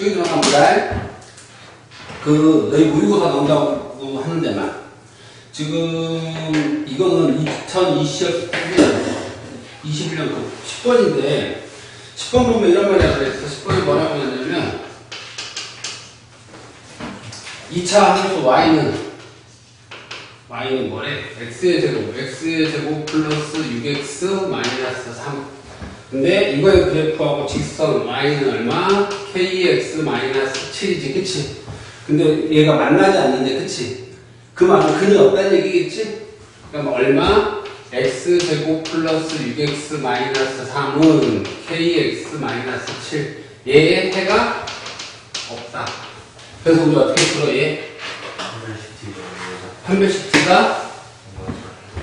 저기 보자. 그, 너희 모의고사 나온다고 하는 데만. 지금, 이거는 2020년, 21년 그 10번인데, 10번 보면 이런 말이야 그랬어. 10번이 뭐라고 했냐면, 2차 함수 y는, y는 뭐래? x의 제곱, x의 제곱 플러스 6x 마이너스 3. 근데 이거의 그래프하고 직선 y는 얼마? kx 마이너스 7이지, 그치? 근데 얘가 만나지 않는데, 그치? 그 말은 근이 없다는 얘기겠지? 그럼 얼마? x제곱 플러스 6x 마이너스 3은 kx 마이너스 7. 얘의 해가 없다. 그래서 우리 어떻게 풀어, 얘? 판별식지가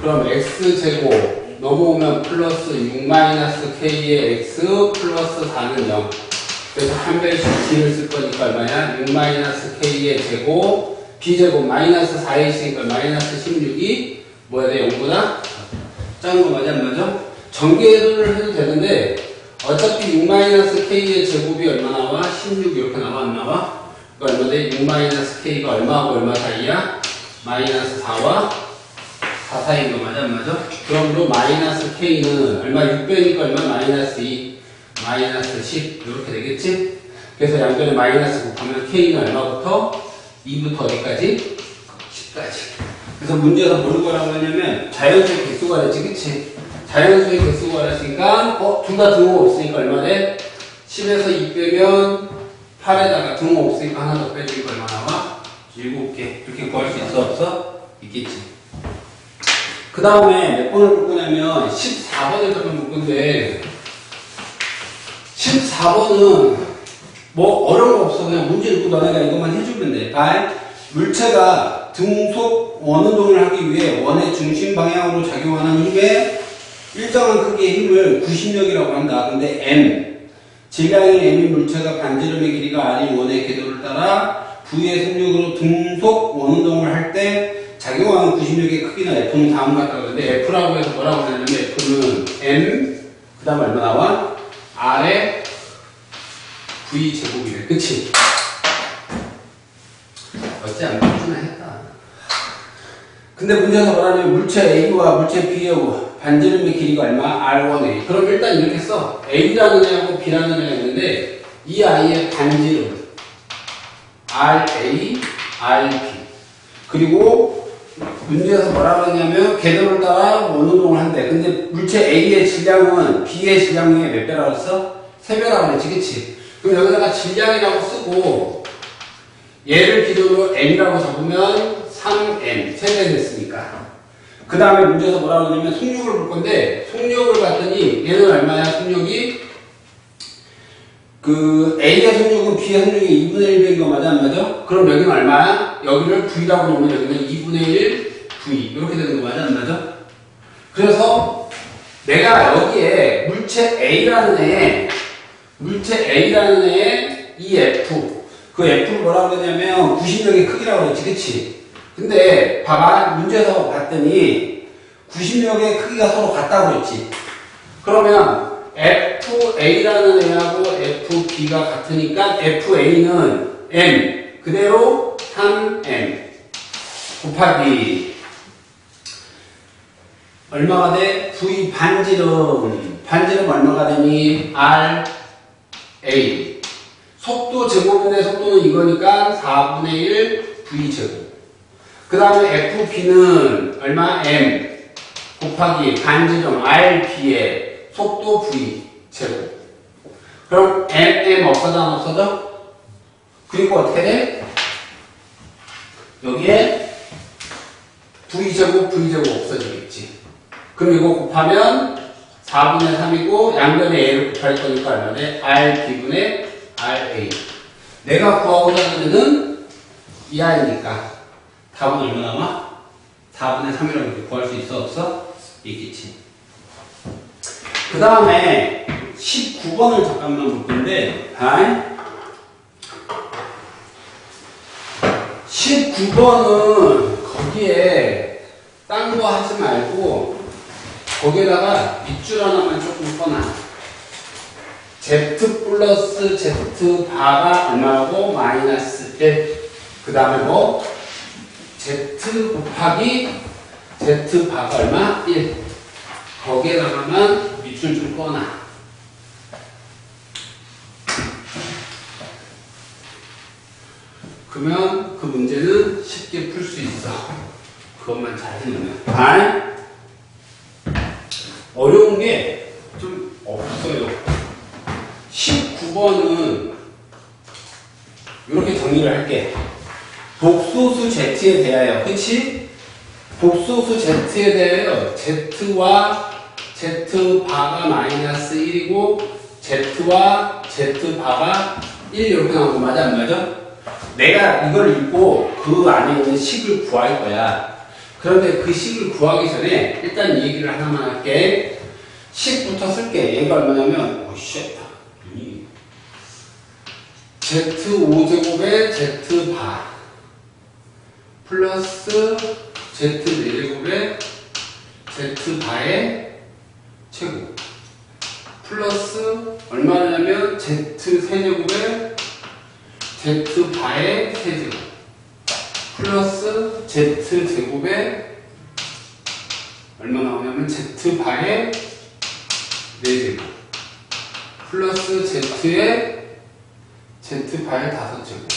그럼 x제곱 넘어오면 플러스 6 마이너스 k의 x 플러스 4는 0. 그래서 판별식 g를 쓸 거니까 얼마야? 6 마이너스 k의 제곱 b제곱 마이너스 4에 있으니까 마이너스 16이 뭐야 돼? 0보다? 작은 거 맞아 안 맞아? 전개를 해도 되는데 어차피 6 마이너스 k의 제곱이 얼마 나와? 16 이렇게 나와 안 나와? 그러니까 얼마 돼? 6 마이너스 k가 얼마하고 얼마 사이야? 마이너스 4와 4 사이인 거 맞아 안 맞아? 그러므로 마이너스 k는 얼마 6배니까 얼마 마이너스 2 마이너스 10 이렇게 되겠지? 그래서 양변에 마이너스 곱하면 k는 얼마부터? 2부터 어디까지? 10까지 그래서 문제에서 뭘 구하라고 했냐면 자연수의 개수가 됐지 그치? 자연수의 개수가 됐으니까 어? 둘 다 등호 없으니까 얼마 돼? 10에서 2 빼면 8에다가 등호 없으니까 하나 더 빼주니까 얼마 나와? 7개 이렇게 구할 수 있어 없어? 있겠지 그 다음에 몇 번을 볼 거냐면 14번을 볼 건데 14번은 뭐 어려운 거 없어. 그냥 문제 읽고 너네가 이것만 해주면 돼. 아, 물체가 등속 원운동을 하기 위해 원의 중심 방향으로 작용하는 힘의 일정한 크기의 힘을 구심력이라고 한다. 근데 M 질량이 M인 물체가 반지름의 길이가 R인 원의 궤도를 따라 V의 속력으로 등속 원운동을 할때 작용하는 구심력의 크기는 F는 다음과 같다 그러는데 F라고 해서 뭐라고 하냐면 F는 M 그 다음 얼마 나와? R의 V 제곱이래 그치? 어찌 안 풀주나 했다 근데 문제에서 뭐라냐면 물체 A와 물체 B의 반지름의 길이가 얼마? R1A 그럼 일단 이렇게 써 A라는 애하고 B라는 애가 있는데 이 아이의 반지름 RA, RB 그리고 문제에서 뭐라고 했냐면 궤도를 따라 원운동을 한대 근데 물체 A의 질량은 B의 질량의 몇 배라고 했어? 3배라고 그랬지 그치? 그럼 여기다가 질량이라고 쓰고 얘를 기준으로 M이라고 잡으면 3M 3배 됐으니까 그 다음에 문제에서 뭐라고 하냐면 속력을 볼 건데 속력을 봤더니 얘는 얼마야 속력이 그 A의 속력은 B의 속력이 2분의 1 배인 거 맞아 안 맞아? 그럼 여기는 얼마야? 여기를 V라고 놓으면 여기는 2분의 1 V 이렇게 되는 거 맞아 안 맞아? 그래서 내가 여기에 물체 A라는 애 물체 A라는 애의 이 F 그 F를 뭐라고 그러냐면 구심력의 크기라고 그랬지 그치? 근데 봐봐 문제에서 봤더니 구심력의 크기가 서로 같다고 그랬지 그러면 FA라는 애하고 FB가 같으니까 FA는 M 그대로 3M 곱하기 얼마가 돼? V 반지름 반지름 얼마가 되니? R A 속도 제곱인데 속도는 이거니까 4분의 1 V 제곱 그 다음에 FB는 얼마? M 곱하기 반지름 RB의 속도 V 제곱 그럼 MM 없어져 안 없어져? 그리고 어떻게 돼? 여기에 V제곱 V제곱 없어지겠지 그럼 이거 곱하면 4분의 3이고 양변에 A를 곱할 거니까 얼마 돼? RB분의 RA 내가 구하고자 하는 애는 이 아이니까 답은 얼마 남아? 4분의 3이라고 구할 수 있어 없어? 있겠지 그 다음에 19번을 잠깐만 볼 건데 아이 19번은 거기에 딴 거 하지 말고 거기에다가 밑줄 하나만 조금 꺼놔 Z 플러스 Z 바가 얼마고 마이너스 1. 그 다음에 뭐? Z 곱하기 Z 바가 얼마? 1. 거기에다가만 밑줄 좀 꺼놔. 그러면 그 문제는 쉽게 풀 수 있어. 그것만 잘 해놓으면. 알? 어려운 게 좀 없어요. 19번은 이렇게 정리를 할게. 복소수 Z에 대하여, 그치? 복소수 Z에 대하여 Z와 Z 바가 마이너스 1이고 Z와 Z 바가 1 이렇게 나온 거 맞아 안 맞아? 내가 이걸 읽고 그 안에 있는 식을 구할 거야. 그런데 그 식을 구하기 전에 일단 이 얘기를 하나만 할게. 식부터 쓸게. 얘가 얼마냐면, 오쉣. Z5제곱에 Z바 플러스 Z4제곱에 Z바의 제곱 플러스 얼마냐면 Z3제곱에 Z바의 세제곱 플러스 Z제곱에 얼마 나오냐면 Z바의 4제곱 플러스 Z의 Z파의 다섯 제곱.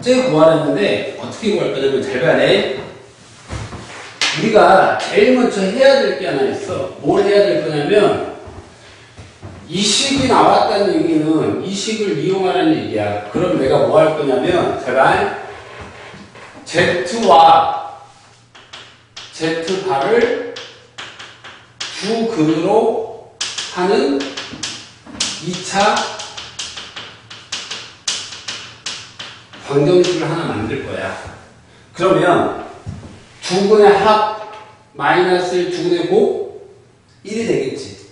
쟤 구하랬는데 어떻게 구할 거냐면 잘 봐야 돼. 우리가 제일 먼저 해야 될 게 하나 있어. 뭘 해야 될 거냐면 이 식이 나왔다는 얘기는 이 식을 이용하라는 얘기야. 그럼 내가 뭐 할 거냐면 제발 Z와 Z파를 주근으로 하는 2차 방정식을 하나 만들 거야. 그러면 두근의 합 마이너스 1 두근의 곱 1이 되겠지.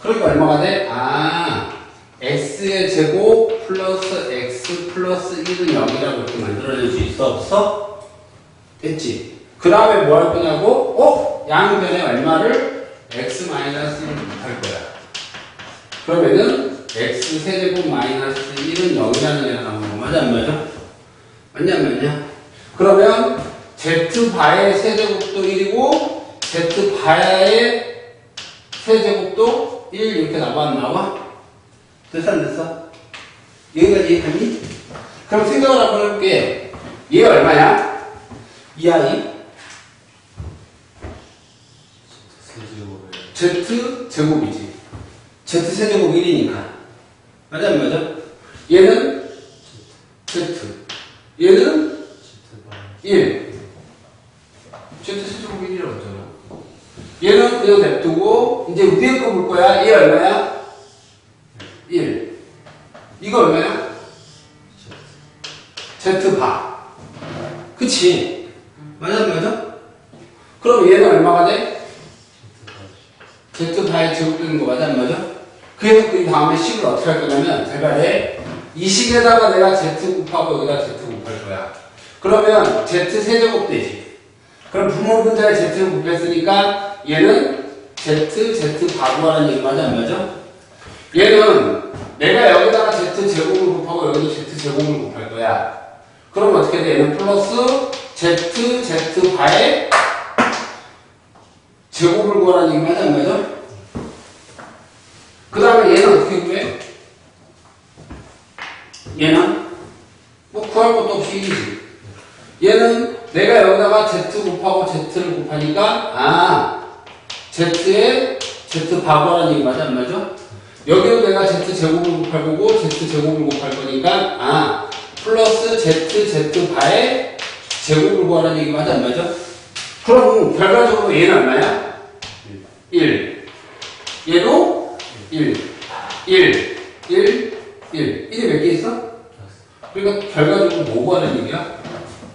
그러니까 얼마가 돼? 아, x의 제곱 플러스 x 플러스 1은 0이라고 이렇게 만들어낼 수 있어? 없어? 됐지. 그 다음에 뭐 할 거냐고? 어? 양변에 얼마를 x 마이너스 1을 곱할 거야. 그러면은 x 세제곱 마이너스 1은 0이라는 얘가 나오는 거 맞아 안 맞아? 맞냐 안 맞냐? 그러면 z 바의 세제곱도 1이고 z 바의 세제곱도 1 이렇게 안 나와? 됐어 안 됐어? 여기까지 이해했니? 그럼 생각을 한번 해볼게 얘 얼마야? 이 아이 z 제곱이지 z 세제곱 1이니까 맞아 안 맞아? 얘는 z 얘는 1 z 세제곱 1이라고 했잖아 얘는 그냥 냅두고 이제 위에 거 볼 거야 얘 얼마야? 1 이거 얼마야? z바 그치? 맞아 안 맞아? 그럼 얘는 얼마가 돼? z바의 제곱되는 거 맞아 안 맞아? 그래서 그 다음에 식을 어떻게 할 거냐면 제발에 이 식에다가 내가 z 곱하고 여기다 z 곱할 거야. 그러면 z 세제곱 되지. 그럼 부모 분자에 z 곱했으니까 얘는 z z 바구하는 얘기 맞아 안 맞아? 얘는 내가 여기다가 z 제곱을 곱하고 여기도 z 제곱을 곱할 거야. 그럼 어떻게 돼? 얘는 플러스 z z 바의 제곱을 구하라는 얘기 맞아 안 맞아? 그 다음에 얘는 어떻게 구해? 얘는 뭐 구할 것도 없이 1이지. 얘는 내가 여기다가 z 곱하고 z를 곱하니까 아 z 바구하라는 얘기 맞아 안 맞아? 여기도 내가 z 제곱을 곱할 거고 z 제곱을 곱할 거니까 아 플러스 z z 바의 제곱을 구하라는 얘기 맞아 안 맞아? 그럼 결과적으로 얘는 얼마야? 1. 얘도 1. 1. 1. 1. 1이 몇 개 있어? 그러니까 결과적으로 뭐 구하는 얘기야?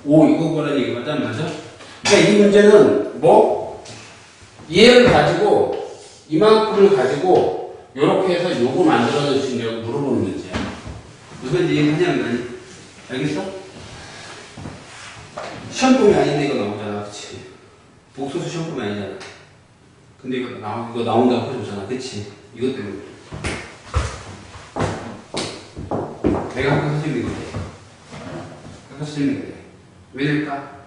5 이거 구하는 얘기 맞아 안 맞아? 그러니까 이 문제는 뭐? 얘를 가지고 이만큼을 가지고 이렇게 해서 요거 만들어낼 수 있냐고 물어보는 문제야. 안 하니? 알겠어? 시험범위 아닌데 이거 나오잖아 그치? 복소수 시험범위 아니잖아 근데 이거 나 이거 나온다고 해줬잖아, 그치? 이것 때문에. 내가 학교 선생님인데. 학교 선생님인데. 왜 될까?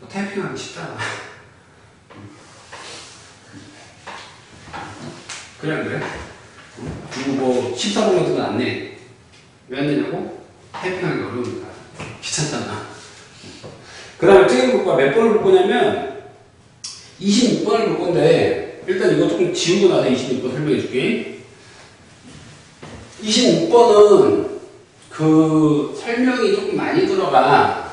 뭐 태핑하기 쉽잖아. 안 그래? 그리고 뭐, 14번 같은 건안 내. 왜 안 내냐고? 타이핑하기 어려우니까. 귀찮잖아. 그 다음에 볼까? 몇 번을 볼 거냐면, 26번을 볼 건데, 일단 이거 조금 지우고 나서 26번 설명해 줄게. 26번은 그 설명이 조금 많이 들어가.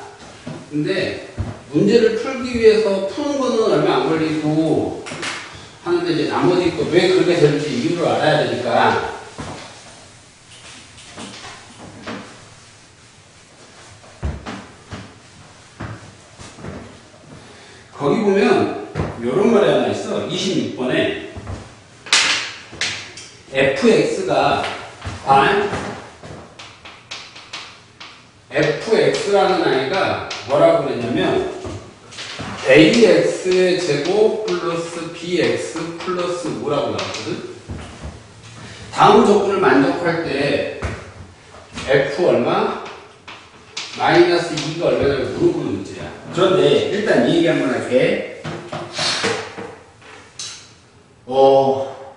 근데 문제를 풀기 위해서 푸는 거는 얼마 안 걸리고 하는데 이제 나머지 거왜 그렇게 되는지 이유를 알아야 되니까 거기 보면 이런 말이 하나 있어. 26번에 fx가 반 fx라는 아이가 뭐라고 그랬냐면 ax 제곱 플러스 bx 플러스 5라고 나왔거든. 다음 조건을 만족할 때 f 얼마? 마이너스 2가 얼마냐고 물어보는 문제야. 그런데 일단 이 얘기 한번 할게. 어,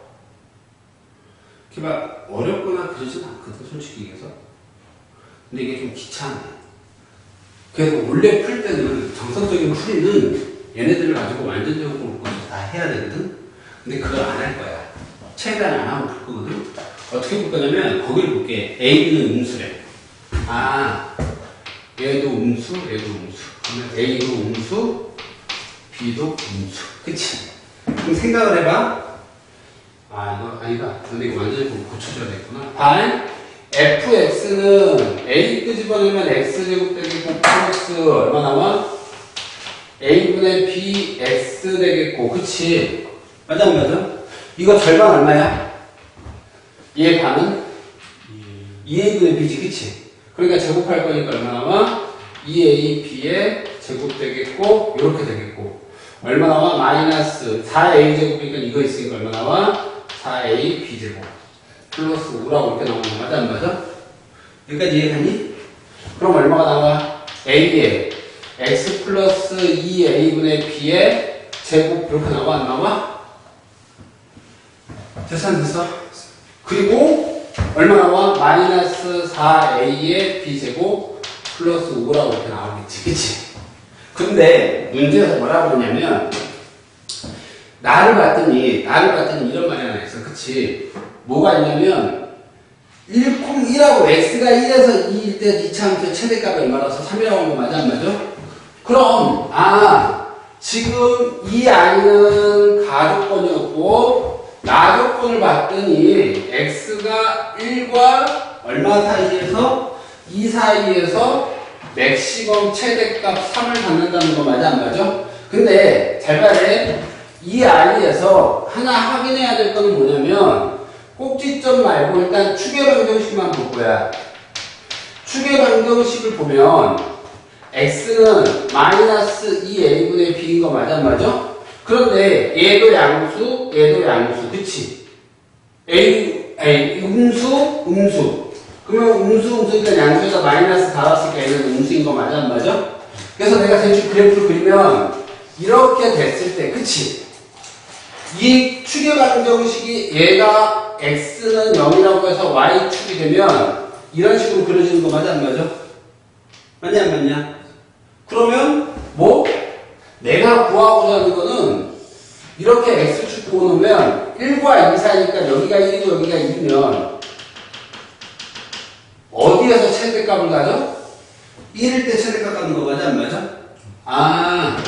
이렇게 막 어렵거나 그러진 않거든, 솔직히 얘기해서. 근데 이게 좀 귀찮아. 그래서 원래 풀 때는 정석적인 풀이는 얘네들을 가지고 완전적으로 다 해야 되거든? 근데 그걸 안 할 거야. 최대한 안 하고 풀 거거든? 어떻게 볼 거냐면, 거기를 볼게. A는 음수래. 아, 얘도 음수, 얘도 음수. 그러면 A도 음수, B도 음수. 그치? 그럼 생각을 해봐. 아, 이거 아니다. 근데 이거 완전히 고쳐줘야 되겠구나. 반, fx는 a 끄집어내면 x제곱 되겠 고, 플러스 얼마 나와? a분의 bx 되겠고, 그치? 맞아, 맞아? 이거 절반 얼마야? 얘 반은? 2a분의 b지, 그치? 그러니까 제곱할 거니까 얼마 나와? 2ab의 제곱 되겠고, 이렇게 되겠고. 얼마 나와? 마이너스 4a 제곱이니까 이거 있으니까 얼마 나와? 4a b제곱. 플러스 5라고 이렇게 나오는 거 맞아, 안 맞아? 여기까지 이해가니? 그럼 얼마가 나와? A에 x 플러스 2a분의 b의 제곱 이렇게 나와, 안 나와? 됐어, 안 됐어? 그리고 얼마 나와? 마이너스 4a의 b제곱 플러스 5라고 이렇게 나오겠지. 그치? 근데 문제에서 뭐라고 그러냐면 나를 봤더니 나를 봤더니 이런 말이 하나 있어. 그치? 뭐가 있냐면 1, 1하고 x가 1에서 2일 때 이차함수 최대값이 얼마라서 3이라고 한 거 맞아 안 맞아? 그럼 아 지금 이 아이는 가조건이었고 나조건을 봤더니 x가 1과 얼마 사이에서 2 사이에서 맥시멈 최대값 3을 갖는다는 거 맞아 안 맞아? 근데 잘 봐야 이 아이에서 하나 확인해야 될 거는 뭐냐면 꼭지점 말고 일단 추계 방정식만 볼 거야. 추계 방정식을 보면 x는 마이너스 2a분의 b인 거 맞아 안 맞아? 그런데 얘도 양수, 얘도 양수, 그치? a, a 음수, 음수. 그러면 음수, 음수니까 양수에서 마이너스 달았으니까 얘는 음수인 거 맞아 안 맞아? 그래서 내가 대충 그래프를 그리면 이렇게 됐을 때, 그치? 이 추계 방정식이 얘가 x는 0이라고 해서 y축이 되면 이런 식으로 그려지는 거 맞아 안 맞아? 맞냐 안 맞냐? 그러면 뭐 내가 구하고자 하는 거는 이렇게 x축 보놓으면 1과 2 사이니까 여기가 1이고 여기가 2면 어디에서 최대값을 가져? 1일 때 최대값 가는 거 맞아 안 맞아? 아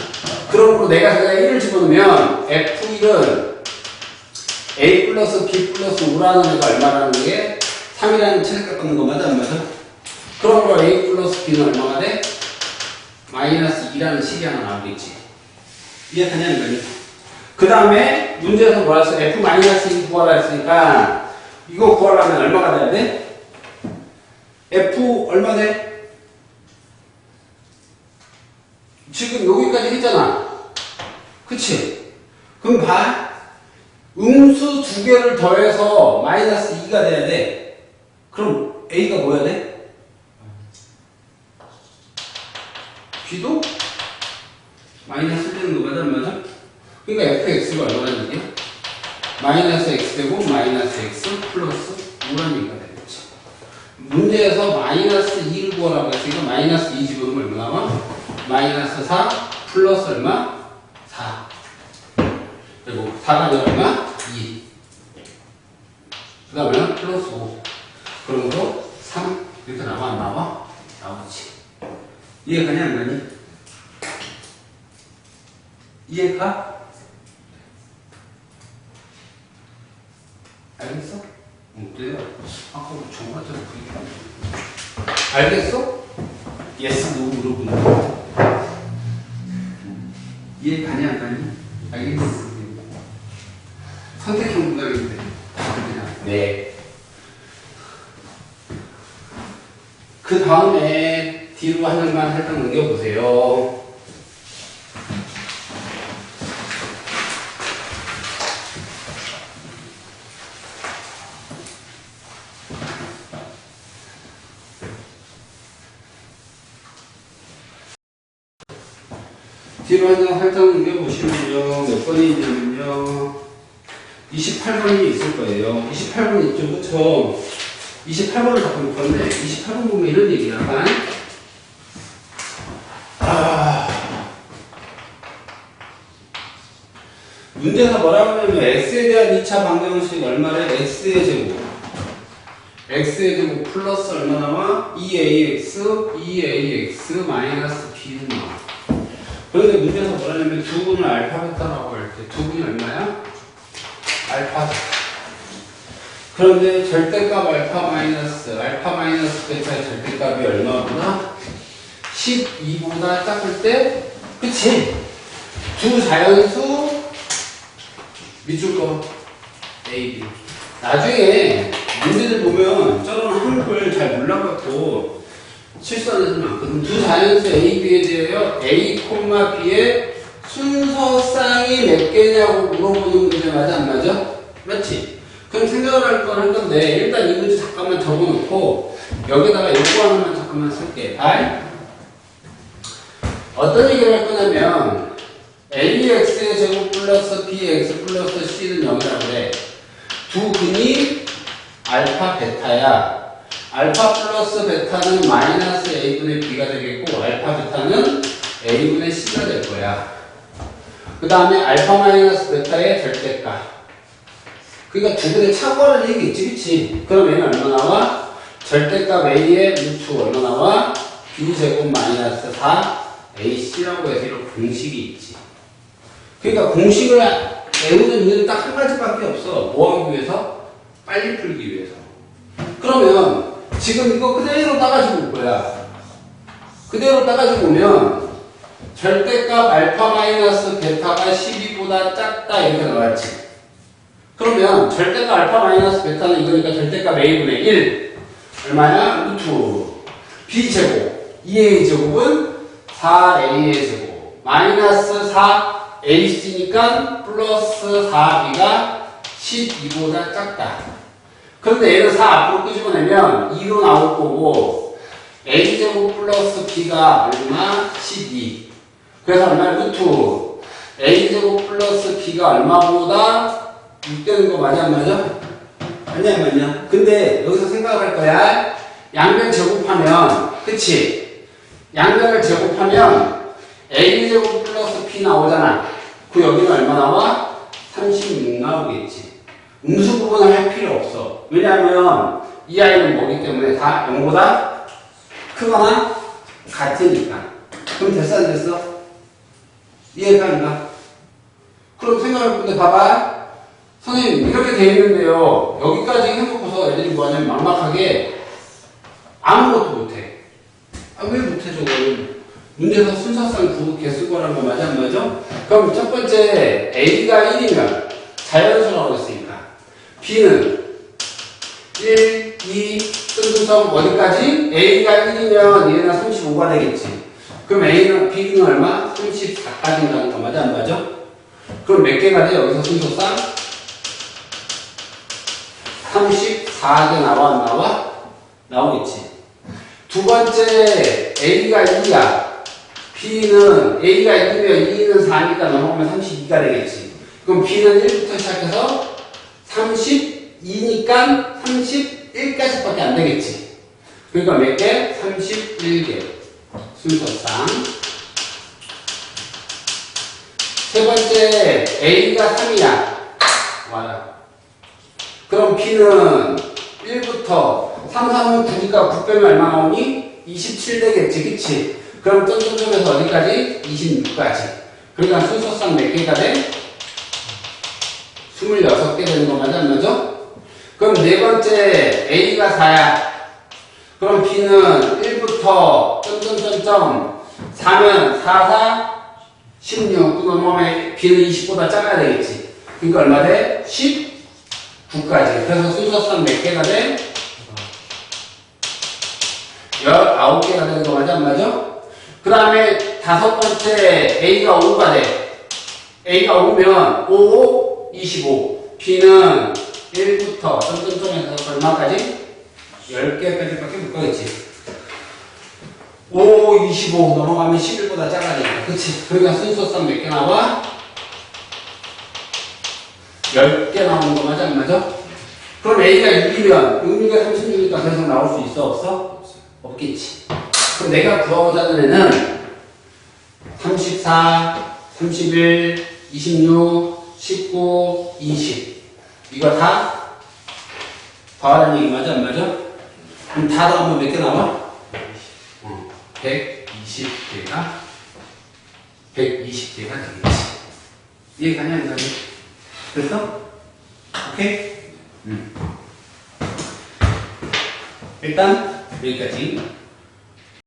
그러므로 내가 저기다 1을 집어넣으면 F1은 A 플러스 B 플러스 5라는 애가 얼마라는 게 3이라는 최대값 갖는 거 맞아 안 맞아? 그러므로 A 플러스 B는 얼마가 돼? 마이너스 2라는 식이 하나 나오겠지 이해하냐 이거니? 그 다음에 문제에서 뭐라 했어? F 마이너스 2 구하라 했으니까 이거 구하려면 얼마가 돼야 돼? F 얼마 돼? 지금 여기까지 했잖아. 그치? 그럼 봐. 음수 두 개를 더해서 마이너스 2가 돼야 돼. 그럼 A가 뭐야 돼? B도 마이너스 되는 거 맞아? 그러니까 fx가 얼마나 되게? 마이너스 x 되고 마이너스 x 플러스 5라는 얘기가 되겠지. 문제에서 마이너스 2를 구하라고 했으니까 마이너스 2 집어넣으면 얼마 나와? 마이너스 4 플러스 얼마? 4. 그리고 4가 얼마? 2. 그 다음에는 플러스 5. 그러므로 3 이렇게 나와 안 나와? 나오지. 이해가냐 안 가니? 이해가? 알겠어? 응, 그래요. 아까 정말 좀 그게 알겠어? 예스, 노 물어보는 이해 가냐 안 가냐? 알겠어. 선택형 문항인데 그냥 네. 그 다음에 뒤로 하늘만 살짝 넘겨보세요. 뒤로 한장 살짝 넘겨보시면요. 몇 번이 있냐면요. 28번이 있을 거예요. 28번 있죠. 그쵸? 28번을 자꾸 볼 건데, 28번 보면 이런 얘기야. 아. 문제에서 뭐라고 하냐면, x에 대한 2차 방정식 얼마래? x의 제곱. x의 제곱 플러스 얼마 나와? 2ax, 2ax 마이너스 b는 나와. 그런데 문제에서 뭐라냐면 두 분을 알파 베타라고 할 때 두 분이 얼마야? 알파. 그런데 절대값 알파 마이너스 알파 마이너스 베타의 절대값이 얼마보다 12보다 작을 때 그치? 두 자연수 밑줄 거 A, B 나중에 문제들 보면 저런 한글 잘 몰라갖고 실수하는 애들 많거든. 두 자연수 A, B에 대하여 A, B의 순서쌍이 몇 개냐고 물어보는 문제 맞아 안 맞아? 맞지? 그럼 생각을 할건한 건데 일단 이 문제 잠깐만 적어놓고 여기다가 요거 하나만 잠깐만 쓸게. 알? 어떤 얘기를 할 거냐면 AX의 제곱 플러스 BX 플러스 C는 0이라고 그래. 두 근이 알파 베타야. 알파 플러스 베타는 마이너스 a분의 b가 되겠고 알파 베타는 a분의 c가 될 거야. 그 다음에 알파 마이너스 베타의 절대값. 그러니까 두 분의 차고하는 얘기겠지, 그치? 얘는 얼마 나와? 절대값 a의 루트 얼마 나와? b제곱 마이너스 4 ac라고 해서 이런 공식이 있지. 그러니까 공식을 외우는 이유는 딱 한 가지밖에 없어. 뭐 하기 위해서? 빨리 풀기 위해서. 그러면 지금 이거 그대로 따가지고 올 거야. 그대로 따가지고 오면 절대값 알파 마이너스 베타가 12보다 작다 이렇게 나왔지. 그러면 절대값 알파 마이너스 베타는 이거니까 절대값 a분의 1 얼마야? 루트 b제곱 2a 제곱은 4a의 제곱 마이너스 4ac니까 플러스 4b가 12보다 작다. 그런데 얘를 4 앞으로 끄집어내면 2로 나올 거고 a제곱 플러스 b가 얼마? 12 그래서 얼마? 루트 a제곱 플러스 b가 얼마보다 6 되는 거 맞아 안 맞아? 맞냐 안 맞냐? 근데 여기서 생각할 거야 양변 제곱하면 그치? 양변을 제곱하면 a제곱 플러스 b 나오잖아 그 여기는 얼마 나와? 36 나오겠지 음수 구분을 할 필요 없어. 왜냐하면 이 아이는 뭐기 때문에 다 0보다 크거나 같으니까. 그럼 됐어 안 됐어? 이해가 안 가? 그럼 생각할 건데 봐봐. 선생님 이렇게 돼 있는데요. 여기까지 해놓고서 애들이 뭐하냐면 막막하게 아무것도 못해. 아 왜 못해 저걸? 문제에서 순서상 두 개수 거란 거 맞아 안 맞아? 그럼 첫 번째 A가 1이면 자연수라고 했으니까 B는 1, 2, 뜬금점 어디까지? A가 1이면 얘는 35가 되겠지. 그럼 A는, B는 얼마? 34까지 가는 거 맞아, 안 맞아? 그럼 몇 개가 돼? 여기서 순서상? 34개 나와, 안 나와? 나오겠지. 두 번째, A가 2야. B는, A가 2면 2는 4니까 넘어가면 32가 되겠지. 그럼 B는 1부터 시작해서 32니까 31까지밖에 안 되겠지. 그러니까 몇 개? 31개. 순서상. 세 번째, A가 3이야. 와라. 그럼 B는 1부터 3, 3은 9니까 9 빼면 얼마 나오니? 27 되겠지, 그치? 그럼 점점점에서 어디까지? 26까지. 그러니까 순서상 몇 개가 돼? 26개 되는 거 맞아, 안 맞아? 그럼 네 번째, A가 4야. 그럼 B는 1부터 점점점점 4면 4, 4, 16. 그 넘어가면 B는 20보다 작아야 되겠지. 그러니까 얼마 돼? 19까지. 그래서 순서상 몇 개가 돼? 19개가 되는 거 맞아, 안 맞아? 그 다음에 다섯 번째 A가 5가 돼. A가 5면 5, 25. B는 1부터 점점점에서 얼마까지? 10개 빼기 밖에 못 가겠지. 5, 25 넘어가면 11보다 작아지니까. 그치? 그러니까 순서상 몇개 나와? 10개 나오는 거 맞아, 안 맞아? 그럼 A가 6이면 6가 36이니까 계속 나올 수 있어, 없어? 없겠지. 그럼 내가 구하고자 하는 애는 34, 31, 26, 19, 20. 이거 다 더하는 얘기 맞아, 안 맞아? 그럼 다 더하면 몇 개 나와? 어, 120개가 120개가 되겠지. 이해가냐, 안 가냐? 됐어? 오케이? 음. 일단 여기까지